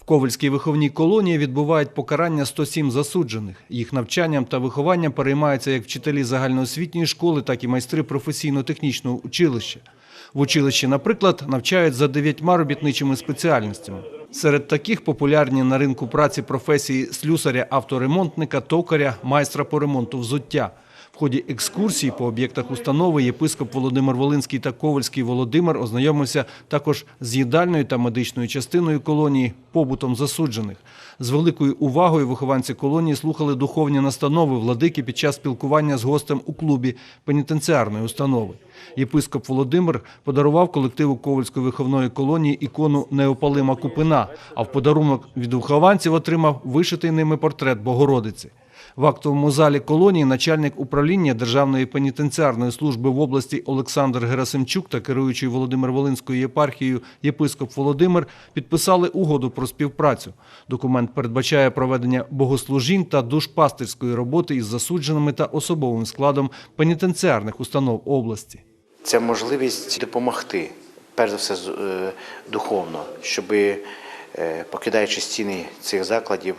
В Ковальській виховній колонії відбувають покарання 107 засуджених. Їх навчанням та вихованням переймаються як вчителі загальноосвітньої школи, так і майстри професійно-технічного училища. В училищі, наприклад, навчають за дев'ятьма робітничими спеціальностями. Серед таких популярні на ринку праці професії слюсаря-авторемонтника, токаря, майстра по ремонту взуття. В ході екскурсії по об'єктах установи єпископ Володимир Волинський та Ковальський Володимир ознайомився також з їдальною та медичною частиною колонії, побутом засуджених. З великою увагою вихованці колонії слухали духовні настанови владики під час спілкування з гостем у клубі пенітенціарної установи. Єпископ Володимир подарував колективу Ковальської виховної колонії ікону Неопалима Купина, а в подарунок від вихованців отримав вишитий ними портрет Богородиці. В актовому залі колонії начальник управління Державної пенітенціарної служби в області Олександр Герасимчук та керуючий Володимир Волинською єпархією єпископ Володимир підписали угоду про співпрацю. Документ передбачає проведення богослужінь та душпастирської роботи із засудженими та особовим складом пенітенціарних установ області. Це можливість допомогти, перш за все, е, духовно, щоб, е, покидаючи стіни цих закладів,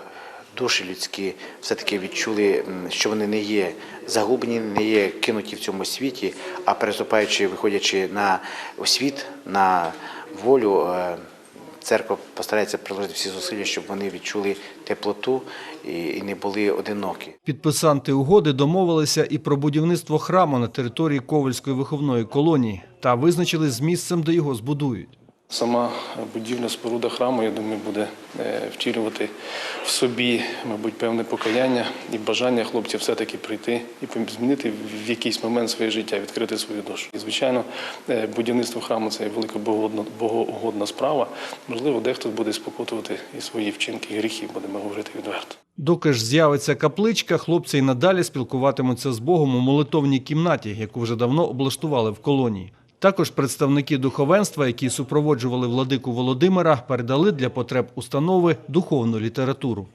душі людські все-таки відчули, що вони не є загублені, не є кинуті в цьому світі, а переступаючи, виходячи на освіт, на волю, е, церква постарається приложити всі зусилля, щоб вони відчули теплоту і і не були одинокі. Підписанти угоди домовилися і про будівництво храму на території Ковальської виховної колонії та визначили з місцем, де його збудують. Сама будівля споруда храму, я думаю, буде е, втілювати в собі, мабуть, певне покаяння і бажання хлопців все-таки прийти і змінити в якийсь момент своє життя, відкрити свою душу. І, звичайно, е, будівництво храму це велика богоугодна справа. Можливо, дехто буде спокутувати і свої вчинки, і гріхи, будемо говорити відверто. Доки ж з'явиться капличка, хлопці й надалі спілкуватимуться з Богом у молитовній кімнаті, яку вже давно облаштували в колонії. Також представники духовенства, які супроводжували владику Володимира, передали для потреб установи духовну літературу.